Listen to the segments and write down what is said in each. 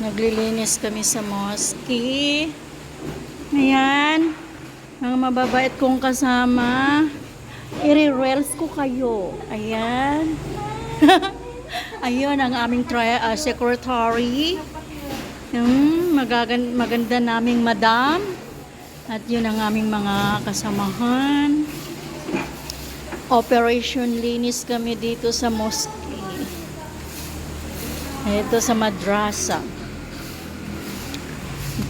Naglilinis kami sa mosque. Ayan. Mga mababait kong kasama. I-reels ko kayo. Ayan. Ayun ang aming ah, secretary. Yung magagan- maganda naming madam. At yun ang aming mga kasamahan. Operation linis kami dito sa mosque. Ito sa madrasa.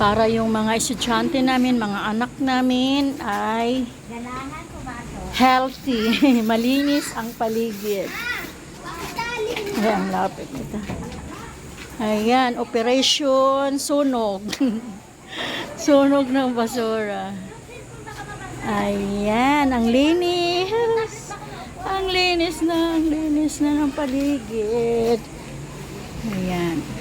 Para yung mga estudyante namin, mga anak namin ay healthy. Malinis ang paligid. Ayan, lapit nito. Ayan, operation sunog. sunog ng basura. Ayan, ang linis. Ang linis na, ang linis na ng paligid. Ayan.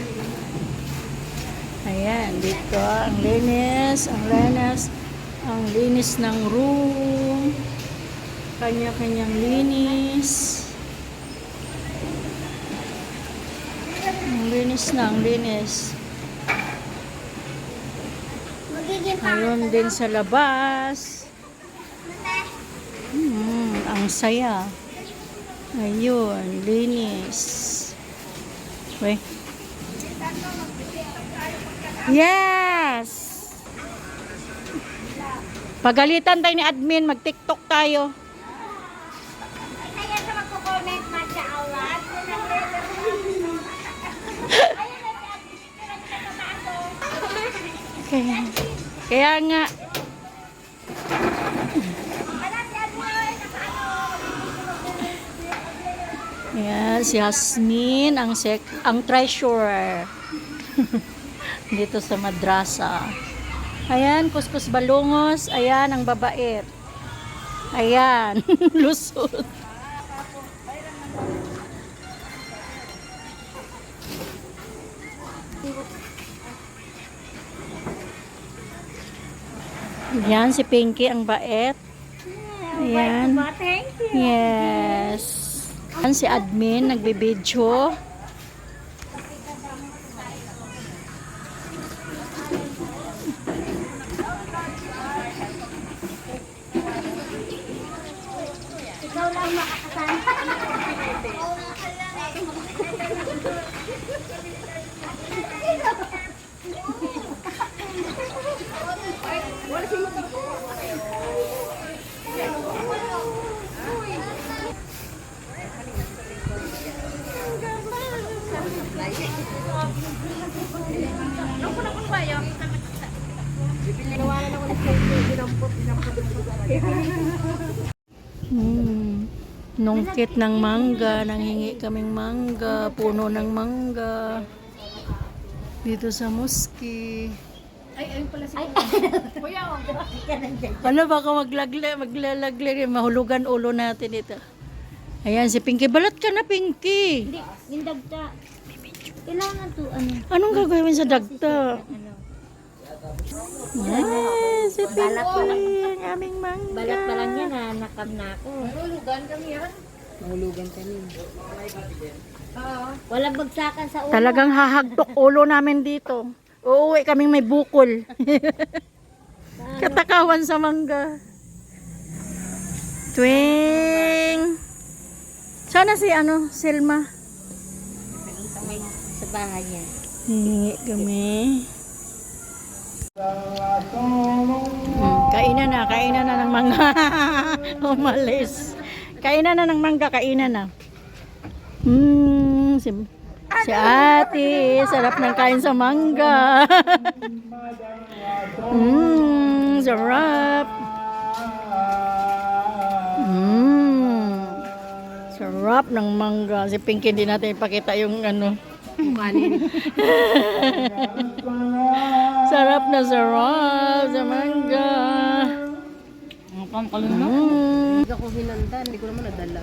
Ayan, dito ang linis, ang linis, ang linis ng room. Kanya-kanyang linis. Ang linis na, ang linis. Ayun din sa labas. Hmm, ang saya. Ayun, linis. Wait. Yes! Pagalitan tayo ni admin, mag-tiktok tayo. Kaya kaya nga, Ayan, si Hasmin, ang sec ang treasurer. Dito sa madrasa. Ayan, kuskus balungos. Ayan, ang babait. Ayan, lusot. Ayan, si Pinky ang bait. Ayan. Yes. Ayan si admin, nagbibidyo. Ikaw lang makakasama. Hmm. Nungkit ng mangga, nanghingi kaming mangga, puno ng mangga. Dito sa mosque. Ano baka maglagla, maglalaglag, mahulugan ulo natin ito. Ayan, si Pinky. Balat ka na, Pinky. Hindi, yung dagta. Kailangan to, ano, Anong gagawin sa dagta? ano. Yes, si Balat pa lang. Ang aming mangga. Balat pa lang yan, ha, nakam na ako. Walang bagsakan sa ulo. Talagang hahagtok ulo namin dito. Uuwi kaming may bukol. Katakawan sa mangga. Twing! Sana si ano, Selma. Sa bahay niya. Hingi kami. Hmm, kainan na, kainan na ng mangga. Umalis. Kainan na ng mangga, kainan na. Hmm, si, si ate, sarap ng kain sa mangga. Hmm, sarap. Hmm, sarap ng mangga. Si Pinky, hindi natin ipakita yung ano. sarap na sarap sa mangga. Ang pangkalun Hmm. Hindi ako hinanda, hindi ko naman nadala.